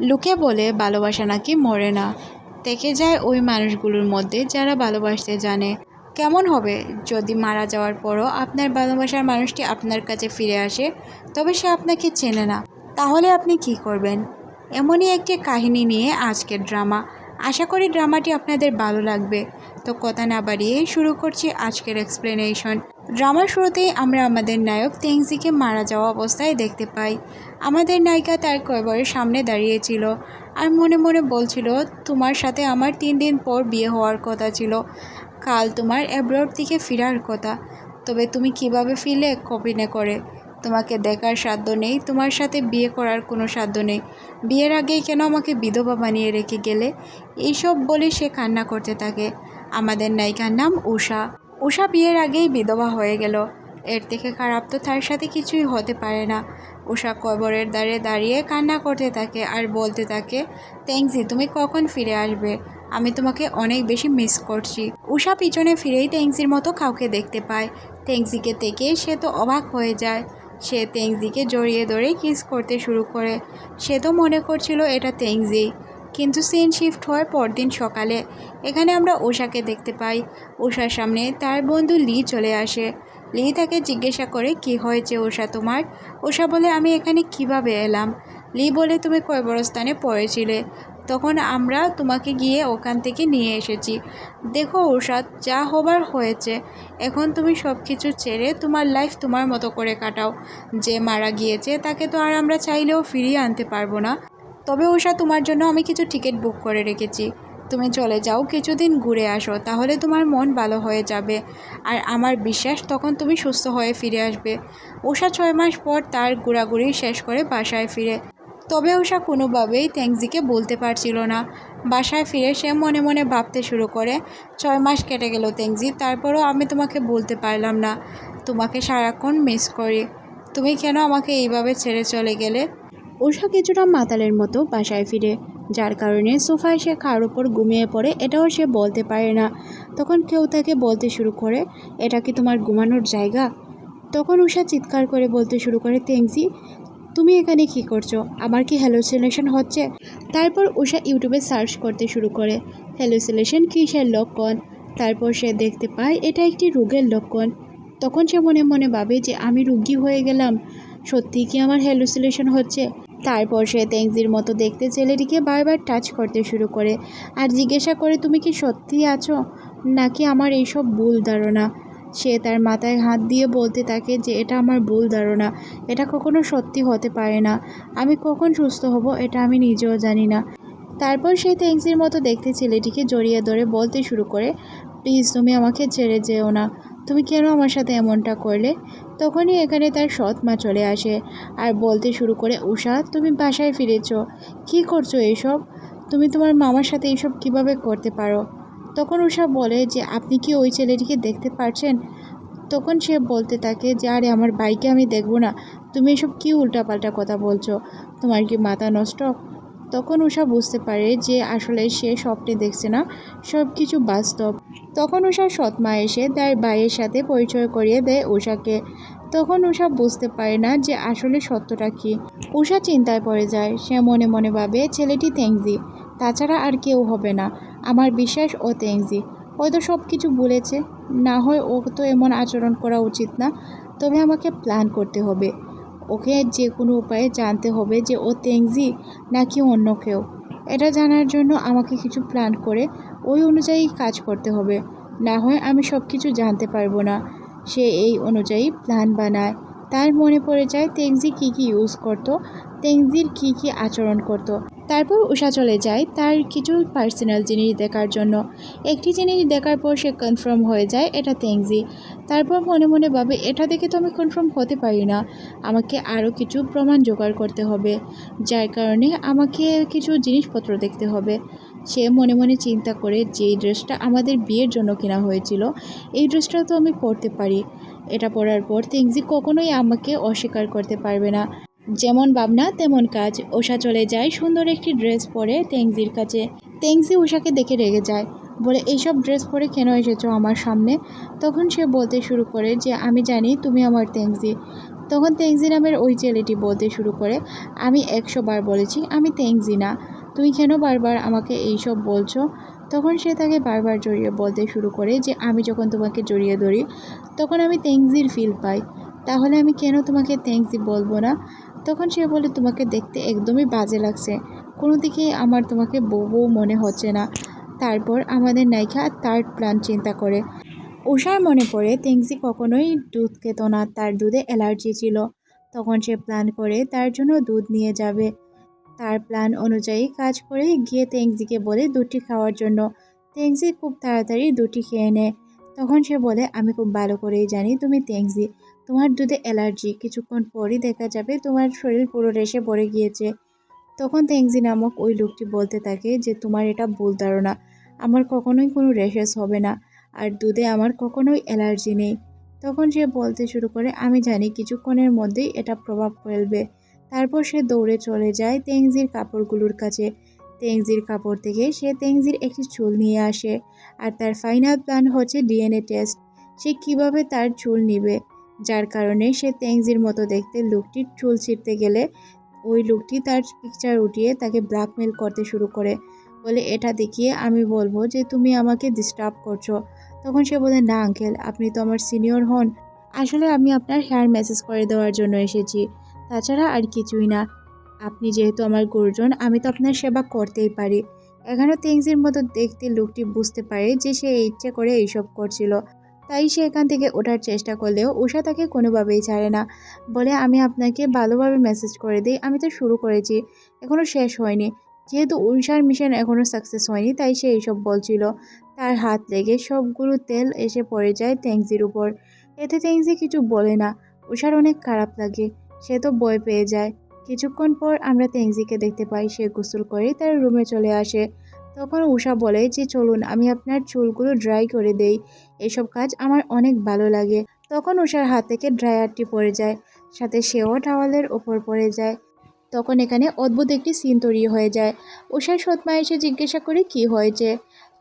লোকে বলে ভালোবাসা নাকি মরে না। থেকে যায় ওই মানুষগুলোর মধ্যে যারা ভালোবাসতে জানে। কেমন হবে? যদি মারা যাওয়ার পরও আপনার ভালোবাসার মানুষটি আপনার কাছে ফিরে আসে, তবে সে আপনাকে চেনে না। তাহলে আপনি কি করবেন? এমনই একটি কাহিনী নিয়ে আজকের ড্রামা। আশা করি ড্রামাটি আপনাদের ভালো লাগবে। তো কথা না বাড়িয়ে শুরু করছি আজকের এক্সপ্লেনেশন ড্রামার শুরুতেই আমরা আমাদের নায়ক তেংজিকে মারা যাওয়া অবস্থায় দেখতে পাই। আমাদের নায়িকা তার কয়বরের সামনে দাঁড়িয়েছিল আর মনে মনে বলছিল, তোমার সাথে আমার তিন দিন পর বিয়ে হওয়ার কথা ছিল। কাল তোমার অ্যাব্রড থেকে ফেরার কথা। তবে তুমি কীভাবে ফিরলে কপিনে করে? তোমাকে দেখার সাধ্য নেই। তোমার সাথে বিয়ে করার কোনো সাধ্য নেই। বিয়ের আগেই কেন আমাকে বিধবা বানিয়ে রেখে গেলে? এইসব বলে সে কান্না করতে থাকে। আমাদের নায়িকার নাম উষা উষা বিয়ের আগেই বিধবা হয়ে গেল। এর থেকে খারাপ তো তার সাথে কিছুই হতে পারে না। উষা কবরের দ্বারে দাঁড়িয়ে কান্না করতে থাকে আর বলতে থাকে ট্যাংজি তুমি কখন ফিরে আসবে? আমি তোমাকে অনেক বেশি মিস করছি। উষা পিছনে ফিরেই ট্যাংজির মতো কাউকে দেখতে পায়। ট্যাংজিকে থেকে সে তো অবাক হয়ে যায়। সে তেংজিকে জড়িয়ে ধরে কিস করতে শুরু করে। সে তো মনে করছিল এটা তেংজি কিন্তু সিন শিফট হয় পরদিন সকালে। এখানে আমরা উষাকে দেখতে পাই। উষার সামনে তার বন্ধু লি চলে আসে। লি তাকে জিজ্ঞাসা করে, কি হয়েছে ওষা তোমার? ওষা বলে, আমি এখানে কীভাবে এলাম? লি বলে, তুমি কয়বরস্থানে পড়েছিলে। তখন আমরা তোমাকে গিয়ে ওখান থেকে নিয়ে এসেছি। দেখো উষা যা হবার হয়েছে। এখন তুমি সব কিছু ছেড়ে তোমার লাইফ তোমার মতো করে কাটাও। যে মারা গিয়েছে, তাকে তো আর আমরা চাইলেও ফিরিয়ে আনতে পারব না। তবে উষা তোমার জন্য আমি কিছু টিকিট বুক করে রেখেছি। তুমি চলে যাও, কিছুদিন ঘুরে আসো, তাহলে তোমার মন ভালো হয়ে যাবে। আর আমার বিশ্বাস, তখন তুমি সুস্থ হয়ে ফিরে আসবে। উষা ছয় মাস পর তার ঘোরাঘুরি শেষ করে বাসায় ফিরে। তবে উষা কোনোভাবেই ট্যাংজিকে বলতে পারছিল না। বাসায় ফিরে সে মনে মনে ভাবতে শুরু করে, ছয় মাস কেটে গেল ট্যাংজি তারপরও আমি তোমাকে বলতে পারলাম না। তোমাকে সারাক্ষণ মিস করি। তুমি কেন আমাকে এইভাবে ছেড়ে চলে গেলে? উষা কিছুটা মাতালের মতো বাসায় ফিরে। যার কারণে সোফায় সে কার উপর ঘুমিয়ে পড়ে এটাও সে বলতে পারে না। তখন কেউ তাকে বলতে শুরু করে, এটা কি তোমার ঘুমানোর জায়গা? তখন উষা চিৎকার করে বলতে শুরু করে তেংজি তুমি এখানে কি করছ? আমার কি হ্যালোসিনেশন হচ্ছে? তারপর উষা ইউটিউবে সার্চ করতে শুরু করে, হ্যালোসিনেশন কিসের লক্ষণ? তারপর সে দেখতে পায়, এটা একটি রোগের লক্ষণ। তখন সে মনে মনে ভাবে যে, আমি রুগী হয়ে গেলাম। সত্যি কি আমার হ্যালোসিনেশন হচ্ছে? তারপর সে তেংজির মতো দেখতে ছেলেটিকে বারবার টাচ করতে শুরু করে আর জিজ্ঞাসা করে, তুমি কি সত্যি আছো? নাকি আমার এইসব ভুল ধারণা? সে তার মাথায় হাত দিয়ে বলতে থাকে যে, এটা আমার ভুল ধারণা। এটা কখনো সত্যি হতে পারে না। আমি কখন সুস্থ হব এটা আমি নিজেও জানি না। তারপর সে তেংসির মতো দেখতে ছেলেটিকে জড়িয়ে ধরে বলতে শুরু করে, প্লিজ তুমি আমাকে ছেড়ে যেও না। তুমি কেন আমার সাথে এমনটা করলে? তখনই এখানে তার সৎ মা চলে আসে আর বলতে শুরু করে উষা তুমি বাসায় ফিরেছ। কি করছ এইসব তুমি তোমার মামার সাথে এইসব কীভাবে করতে পারো? তখন উষা বলে যে, আপনি কি ওই ছেলেটিকে দেখতে পারছেন? তখন সে বলতে থাকে যে, আরে, আমার বাইকে আমি দেখব না। তুমি এসব কী উল্টাপাল্টা কথা বলছো? তোমার কি মাথা নষ্ট? তখন উষা বুঝতে পারে যে আসলে সে স্বপ্নে দেখছে না সব কিছু বাস্তব। তখন উষার সৎমা এসে তার ভাইয়ের সাথে পরিচয় করিয়ে দেয় উষাকে তখন উষা বুঝতে পারে না যে আসলে সত্যটা কি। উষা চিন্তায় পড়ে যায়, সে মনে মনে ভাবে, ছেলেটি তেংজি, তাছাড়া আর কেউ হবে না। আমার বিশ্বাস, ও তেংজি। হয়তো সব কিছু বলেছে না হয় ও তো এমন আচরণ করা উচিত না। তবে আমাকে প্ল্যান করতে হবে। ওকে যে কোনো উপায়ে জানতে হবে যে ও তেংজি নাকি অন্য কেউ। এটা জানার জন্য আমাকে কিছু প্ল্যান করে ওই অনুযায়ী কাজ করতে হবে। না হয় আমি সব কিছু জানতে পারব না। সে এই অনুযায়ী প্ল্যান বানায়। তার মনে পড়ে যায় তেংজি কী কী ইউজ করতো, তেংজির কী কী আচরণ করতো। তারপর উষা চলে যায় তার কিছু পার্সোনাল জিনিস দেখার জন্য। একটি জিনিস দেখার পর সে কনফার্ম হয়ে যায়, এটা তেংজি তারপর মনে মনে ভাবে, এটা দেখে তো আমি কনফার্ম হতে পারি না। আমাকে আরও কিছু প্রমাণ জোগাড় করতে হবে, যার কারণে আমাকে কিছু জিনিসপত্র দেখতে হবে। সে মনে মনে চিন্তা করে যে ড্রেসটা আমাদের বিয়ের জন্য কেনা হয়েছিল, এই ড্রেসটা তো আমি পরতে পারি। এটা পরার পর তেংজি কখনোই আমাকে অস্বীকার করতে পারবে না। যেমন ভাবনা, তেমন কাজ। ওষা চলে যায়, সুন্দর একটি ড্রেস পরে তেংজির কাছে। তেংজি উষাকে দেখে রেগে যায়, বলে, এইসব ড্রেস পরে কেন এসেছ আমার সামনে? তখন সে বলতে শুরু করে যে, আমি জানি তুমি আমার তেংজি। তখন তেংজি নামের ওই ছেলেটি বলতে শুরু করে, আমি একশো বার বলেছি, আমি তেংজি না। তুমি কেন বারবার আমাকে এইসব বলছো? তখন সে তাকে বারবার জড়িয়ে বলতে শুরু করে যে, আমি যখন তোমাকে জড়িয়ে ধরি, তখন আমি তেংজির ফিল পাই। তাহলে আমি কেন তোমাকে তেংজি বলব না? তখন সে বলে, তোমাকে দেখতে একদমই বাজে লাগছে। কোনো দিকে আমার তোমাকে বউ মনে হচ্ছে না। তারপর আমাদের নায়িকা তার প্ল্যান চিন্তা করে। উষার মনে পড়ে তেংজি কখনোই দুধ খেত না, তার দুধে অ্যালার্জি ছিল। তখন সে প্ল্যান করে, তার জন্য দুধ নিয়ে যাবে। তার প্ল্যান অনুযায়ী কাজ করে গিয়ে তেংজিকে বলে, দুধটি খাওয়ার জন্য। তেংজি খুব তাড়াতাড়ি দুটি খেয়ে নেয়। তখন সে বলে, আমি খুব ভালো করেই জানি তুমি তেংজি তোমার দুধে অ্যালার্জি কিছুক্ষণ পরই দেখা যাবে, তোমার শরীর পুরো রেশে পড়ে গিয়েছে। তখন তেংজি নামক ওই লোকটি বলতে থাকে যে, তোমার এটা ভুল ধারণা। আমার কখনোই কোনো র্যাশেস হবে না। আর দুধে আমার কখনোই অ্যালার্জি নেই। তখন সে বলতে শুরু করে, আমি জানি কিছুক্ষণের মধ্যেই এটা প্রভাব ফেলবে। তারপর সে দৌড়ে চলে যায় তেংজির কাপড়গুলোর কাছে। তেংজির কাপড় থেকে সে তেংজির একটি চুল নিয়ে আসে। আর তার ফাইনাল প্ল্যান হচ্ছে ডিএনএ টেস্ট। সে কীভাবে তার চুল নিবে? যার কারণে সে তেংজির মতো দেখতে লোকটির চুল ছিঁড়তে গেলে ওই লোকটি তার পিকচার উঠিয়ে তাকে ব্ল্যাকমেল করতে শুরু করে। বলে, এটা দেখিয়ে আমি বলব যে তুমি আমাকে ডিস্টার্ব করছ। তখন সে বলে, না আঙ্কেল আপনি তো আমার সিনিয়র হন। আসলে আমি আপনার হেয়ার মেসেজ করে দেওয়ার জন্য এসেছি। তাছাড়া আর কিছুই না। আপনি যেহেতু আমার গুরুজন, আমি তো আপনার সেবা করতেই পারি। এখানে তেংজির মতো দেখতে লোকটি বুঝতে পারে যে সে ইচ্ছে করে এইসব করছিল। তাই সে এখান থেকে ওঠার চেষ্টা করলেও উষা তাকে কোনোভাবেই ছাড়ে না। বলে, আমি আপনাকে ভালোভাবে মেসেজ করে দিই। আমি তো শুরু করেছি এখনও শেষ হয়নি। যেহেতু উষার মিশন এখনও সাকসেস হয়নি, তাই সে এইসব বলছিল। তার হাত লেগে সবগুলো তেল এসে পড়ে যায় ট্যাংজির উপর। এতে ট্যাংজি কিছু বলে না। উষার অনেক খারাপ লাগে। সে তো ভয় পেয়ে যায়। কিছুক্ষণ পর আমরা ট্যাংজিকে দেখতে পাই। সে গোসল করে তার রুমে চলে আসে। তখন উষা বলে যে, চলুন, আমি আপনার চুলগুলো ড্রাই করে দেই। এসব কাজ আমার অনেক ভালো লাগে। তখন উষার হাত থেকে ড্রায়ারটি পড়ে যায়, সাথে সেও টাওয়ালের ওপর পড়ে যায়। তখন এখানে অদ্ভুত একটি সিন তৈরি হয়ে যায়। উষার সৎমা এসে জিজ্ঞাসা করে, কি হয়েছে?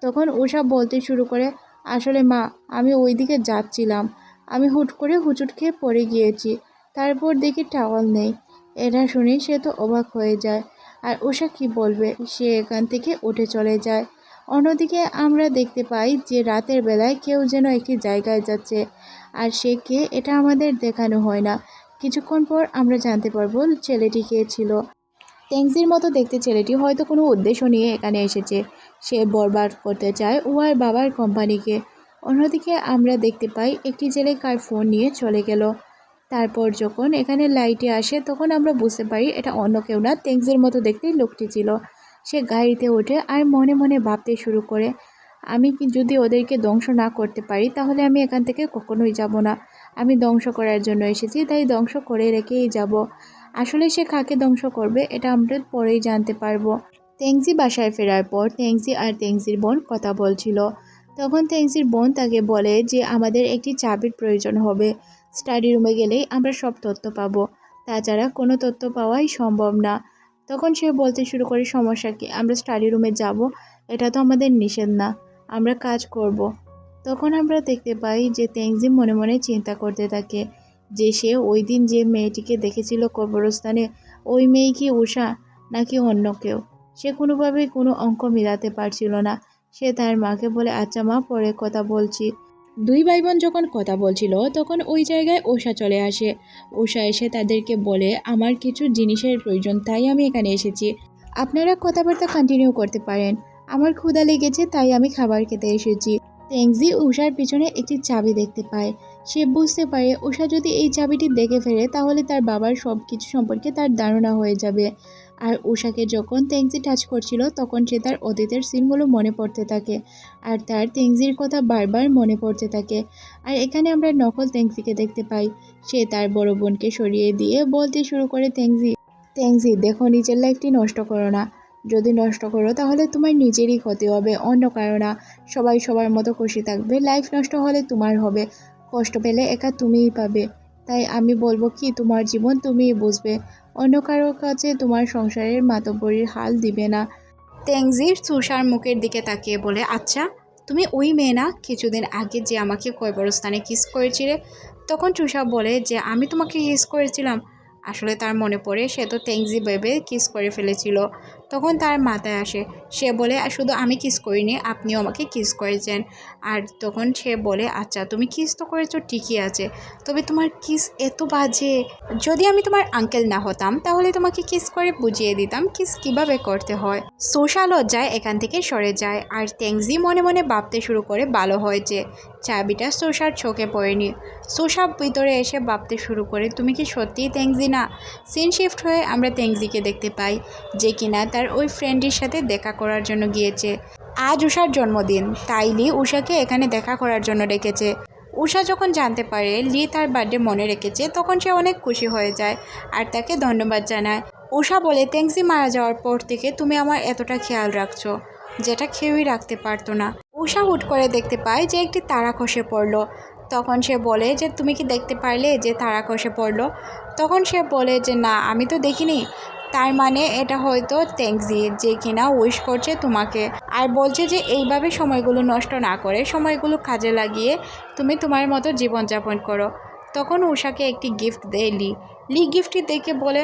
তখন উষা বলতে শুরু করে, আসলে মা, আমি ওই দিকে যাচ্ছিলাম। আমি হুট করে হুচুট খেয়ে পড়ে গিয়েছি। তারপর দেখি টাওয়াল নেই। এটা শুনে সে তো অবাক হয়ে যায়। আর উষা কি বলবে? সে এখান থেকে উঠে চলে যায়। অন্যদিকে আমরা দেখতে পাই যে রাতের বেলায় কেউ যেন একটি জায়গায় যাচ্ছে। আর সে কে এটা আমাদের দেখানো হয় না। কিছুক্ষণ পর আমরা জানতে পারব ছেলেটি কে ছিল। ট্যাংজির মতো দেখতে ছেলেটি হয়তো কোনো উদ্দেশ্য নিয়ে এখানে এসেছে। সে বরবাদ করতে চায় উহার বাবার কোম্পানিকে। অন্যদিকে আমরা দেখতে পাই একটি ছেলে কার ফোন নিয়ে চলে গেল। তারপর যখন এখানে লাইটে আসে, তখন আমরা বুঝতে পারি এটা অন্য কেউ না ট্যাংজির মতো দেখতে লোকটি ছিল। সে গাড়িতে ওঠে আর মনে মনে ভাবতে শুরু করে, আমি কি যদি ওদেরকে ধ্বংস না করতে পারি, তাহলে আমি এখান থেকে কখনোই যাব না। আমি ধ্বংস করার জন্য এসেছি, তাই ধ্বংস করে রেখেই যাব। আসলে সে কাকে ধ্বংস করবে, এটা আমরা পরেই জানতে পারব। তেংজি বাসায় ফেরার পর তেংজি আর তেংজির বোন কথা বলছিল। তখন তেংজির বোন তাকে বলে যে, আমাদের একটি চাবির প্রয়োজন হবে। স্টাডি রুমে গেলেই আমরা সব তথ্য পাবো। তাছাড়া কোনো তথ্য পাওয়াই সম্ভব না। তখন সে বলতে শুরু করে, সমস্যা কি? আমরা স্টাডি রুমে যাব, এটা তো আমাদের নিষেধ না। আমরা কাজ করব। তখন আমরা দেখতে পাই যে তেংজি মনে মনে চিন্তা করতে থাকে যে সে ওই দিন যে মেয়েটিকে দেখেছিল কবরস্থানে, ওই মেয়ে কি উষা নাকি অন্য কেউ? সে কোনোভাবেই কোনো অঙ্ক মিলাতে পারছিল না। সে তার মাকে বলে আচ্ছা মা, পরে কথা বলছি। দুই ভাই বোন যখন কথা বলছিল, তখন ওই জায়গায় ওষা চলে আসে। ওষা এসে তাদেরকে বলে, আমার কিছু জিনিসের প্রয়োজন, তাই আমি এখানে এসেছি। আপনারা কথাবার্তা কন্টিনিউ করতে পারেন। আমার ক্ষুধা লেগেছে, তাই আমি খাবার খেতে এসেছি। তেংজি উষার পিছনে একটি চাবি দেখতে পায়। সে বুঝতে পারে উষা যদি এই চাবিটি দেখে ফেলে, তাহলে তার বাবার সব কিছু সম্পর্কে তার ধারণা হয়ে যাবে। আর উষাকে যখন তেংজি টাচ করছিল, তখন সে তার অতীতের সিনগুলো মনে পড়তে থাকে আর তার তেংজির কথা বারবার মনে পড়তে থাকে। আর এখানে আমরা নকল তেংজিকে দেখতে পাই। সে তার বড় বোনকে সরিয়ে দিয়ে বলতে শুরু করে তেংজি তেংজি দেখো নিজের লাইফটি নষ্ট করো না। যদি নষ্ট করো, তাহলে তোমার নিজেরই ক্ষতি হবে, অন্য কারও না। সবাই সবার মতো খুশি থাকবে, লাইফ নষ্ট হলে তোমার হবে। কষ্ট পেলে একা তুমিই পাবে। তাই আমি বলব কি, তোমার জীবন তুমিই বুঝবে। অন্য কারও কাছে তোমার সংসারের মাতব্বরীর হাল দিবে না। ট্যাংজির তুষার মুখের দিকে তাকিয়ে বলে আচ্ছা তুমি ওই মেয়ে না? কিছুদিন আগে যে আমাকে কয়বরস্থানে কিস করেছিলে, তখন চুষা বলে যে, আমি তোমাকে কিস করেছিলাম। আসলে তার মনে পড়ে, সে তো ট্যাংজি বেবে কিস করে ফেলেছিল। তখন তার মাথায় আসে। সে বলে, "আর শুধু আমি কিস করিনি, আপনিও আমাকে কিস করেছেন। আর তখন সে বলে আচ্ছা তুমি কিস তো করেছ, ঠিকই আছে। তবে তোমার কিস এত বাজে। যদি আমি তোমার আঙ্কেল না হতাম, তাহলে তোমাকে কিস করে বুঝিয়ে দিতাম কিস কীভাবে করতে হয়। সোশা লজ্জায় এখান থেকে সরে যায়। আর তেংজি মনে মনে ভাবতে শুরু করে, ভালো হয়েছে চাবিটা সোশার চোখে পড়েনি। সোশা ভিতরে এসে ভাবতে শুরু করে, তুমি কি সত্যিই তেংজি না? সিন শিফট হয়ে আমরা তেংজিকে দেখতে পাই, যে কিনা তার ওই ফ্রেন্ডের সাথে দেখা করার জন্য গিয়েছে। আজ উষার জন্মদিন, তাই লি উষাকে এখানে দেখা করার জন্য ডেকেছে। উষা যখন জানতে পারে লি তার বার্থডে মনে রেখেছে, তখন সে অনেক খুশি হয়ে যায় আর তাকে ধন্যবাদ জানায়। উষা বলে, তেংজি মারা যাওয়ার পর থেকে তুমি আমার এতটা খেয়াল রাখছো, যেটা কেউই রাখতে পারতো না। উষা হুট করে দেখতে পায় যে একটি তারা খসে পড়ল। তখন সে বলে যে, তুমি কি দেখতে পারলে যে তারা খসে পড়ল? তখন সে বলে যে, না, আমি তো দেখিনি। তার মানে এটা হয়তো ট্যাক্সি যে কিনা উইশ করছে তোমাকে। আর বলছে যে, এইভাবে সময়গুলো নষ্ট না করে, সময়গুলো কাজে লাগিয়ে তুমি তোমার মতো জীবনযাপন করো। তখন উষাকে একটি গিফট দেয় লি। লি গিফটটি দেখে বলে,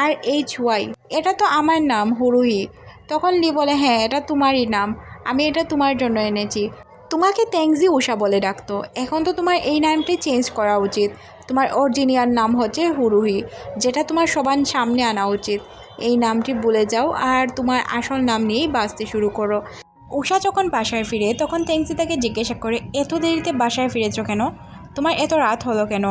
আর এইচ ওয়াই এটা তো আমার নাম হুরুহি তখন লি বলে হ্যাঁ এটা তোমারই নাম। আমি এটা তোমার জন্য এনেছি। তোমাকে ট্যাংজি উষা বলে ডাকতো। এখন তো তোমার এই নামটি চেঞ্জ করা উচিত। তোমার অরিজিনিয়াল নাম হচ্ছে হুরুহি, যেটা তোমার সবার সামনে আনা উচিত। এই নামটি ভুলে যাও আর তোমার আসল নাম নিয়েই বাঁচতে শুরু করো। উষা যখন বাসায় ফিরে, তখন ট্যাংজি তাকে জিজ্ঞাসা করে, এত দেরিতে বাসায় ফিরেছো কেন? তোমার এত রাত হলো কেন?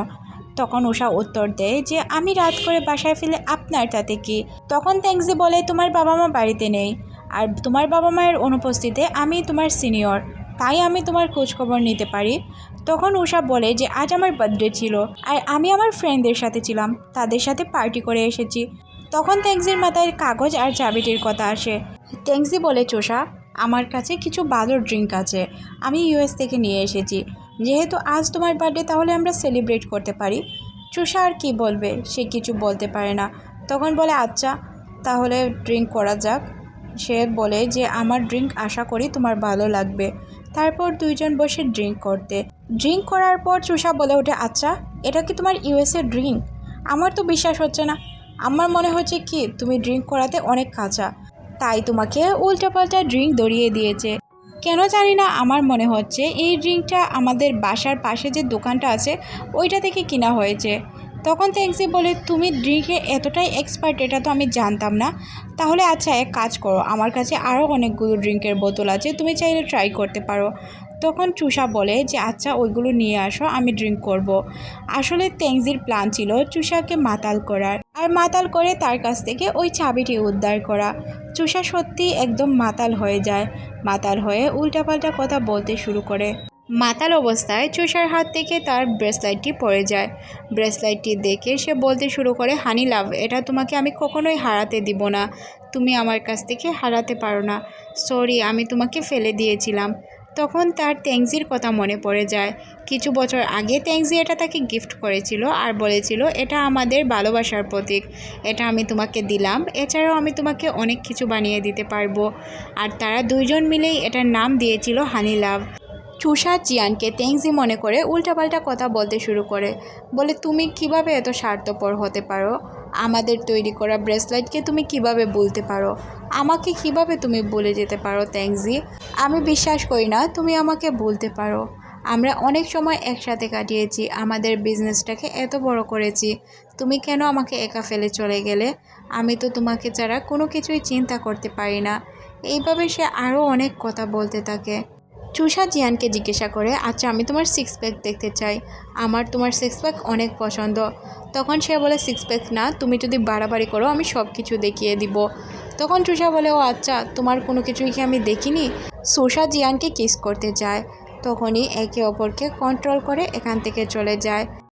তখন উষা উত্তর দেয় যে, আমি রাত করে বাসায় ফিরে আপনার তাতে কি? তখন ট্যাংজি বলে, তোমার বাবা মা বাড়িতে নেই। আর তোমার বাবা মায়ের অনুপস্থিতিতে আমি তোমার সিনিয়র, তাই আমি তোমার খোঁজখবর নিতে পারি। তখন উষা বলে যে, আজ আমার বার্থডে ছিল আর আমি আমার ফ্রেন্ডদের সাথে ছিলাম, তাদের সাথে পার্টি করে এসেছি। তখন ট্যাংজির মাথায় কাগজ আর চাবিটির কথা আসে। ট্যাংজি বলে চোষা আমার কাছে কিছু ভালো ড্রিঙ্ক আছে, আমি ইউএস থেকে নিয়ে এসেছি। যেহেতু আজ তোমার বার্থডে তাহলে আমরা সেলিব্রেট করতে পারি। চুষা আর কি বলবে, সে কিছু বলতে পারে না। তখন বলে আচ্ছা তাহলে ড্রিঙ্ক করা যাক। সে বলে যে, আমার ড্রিঙ্ক আশা করি তোমার ভালো লাগবে। তারপর দুইজন বসে ড্রিঙ্ক করতে। ড্রিঙ্ক করার পর চুষা বলে ওঠে আচ্ছা এটা কি তোমার ইউএসএ ড্রিঙ্ক? আমার তো বিশ্বাস হচ্ছে না। আমার মনে হচ্ছে কি, তুমি ড্রিঙ্ক করাতে অনেক কাঁচা। তাই তোমাকে উল্টোপাল্টা ড্রিঙ্ক ধরিয়ে দিয়েছে। কেন জানি না, আমার মনে হচ্ছে এই ড্রিঙ্কটা আমাদের বাসার পাশে যে দোকানটা আছে, ওইটা থেকে কিনা হয়েছে। তখন ট্যাক্সি বলে, তুমি ড্রিঙ্কে এতটাই এক্সপার্ট, এটা তো আমি জানতাম না। তাহলে আচ্ছা এক কাজ করো, আমার কাছে আরও অনেকগুলো ড্রিঙ্কের বোতল আছে, তুমি চাইলে ট্রাই করতে পারো। তখন চুষা বলে যে আচ্ছা ওইগুলো নিয়ে আসো, আমি ড্রিঙ্ক করব। আসলে ট্যাংজির প্ল্যান ছিল চুষাকে মাতাল করার, আর মাতাল করে তার কাছ থেকে ওই চাবিটি উদ্ধার করা। চুষা সত্যি একদম মাতাল হয়ে যায়, মাতাল হয়ে উল্টাপাল্টা কথা বলতে শুরু করে। মাতাল অবস্থায় চুষার হাত থেকে তার ব্রেসলাইটটি পড়ে যায়। ব্রেসলাইটটি দেখে সে বলতে শুরু করে, হানি লাভ, এটা তোমাকে আমি কখনোই হারাতে দিব না। তুমি আমার কাছ থেকে হারাতে পারো না। সরি, আমি তোমাকে ফেলে দিয়েছিলাম। তখন তার ট্যাংজির কথা মনে পড়ে যায়। কিছু বছর আগে ট্যাংজি এটা তাকে গিফট করেছিল আর বলেছিল, এটা আমাদের ভালোবাসার প্রতীক। এটা আমি তোমাকে দিলাম। এছাড়াও আমি তোমাকে অনেক কিছু বানিয়ে দিতে পারব। আর তারা দুইজন মিলেই এটার নাম দিয়েছিল, হানি লাভ। চুষা জিয়ানকে তেংজি মনে করে উল্টাপাল্টা কথা বলতে শুরু করে। বলে, তুমি কীভাবে এত স্বার্থপর হতে পারো? আমাদের তৈরি করা ব্রেসলেটকে তুমি কীভাবে বলতে পারো? আমাকে কীভাবে তুমি বলে যেতে পারো ট্যাংজি আমি বিশ্বাস করি না তুমি আমাকে বলতে পারো। আমরা অনেক সময় একসাথে কাটিয়েছি, আমাদের বিজনেসটাকে এত বড় করেছি। তুমি কেন আমাকে একা ফেলে চলে গেলে? আমি তো তোমাকে ছাড়া কোনো কিছুই চিন্তা করতে পারি না। এইভাবে সে আরও অনেক কথা বলতে থাকে। চুষা জিয়ানকে জিজ্ঞাসা করে আচ্ছা আমি তোমার সিক্স প্যাক দেখতে চাই। আমার তোমার সিক্স প্যাক অনেক পছন্দ। তখন সে বলে সিক্স প্যাক না, তুমি যদি বাড়াবাড়ি করো, আমি সব কিছু দেখিয়ে দিব। তখন চুষা বলে, ও আচ্ছা তোমার কোনো কিছুই কি আমি দেখিনি? সুষা জিয়ানকে কিস করতে যায়। তখনই একে অপরকে কন্ট্রোল করে এখান থেকে চলে যায়।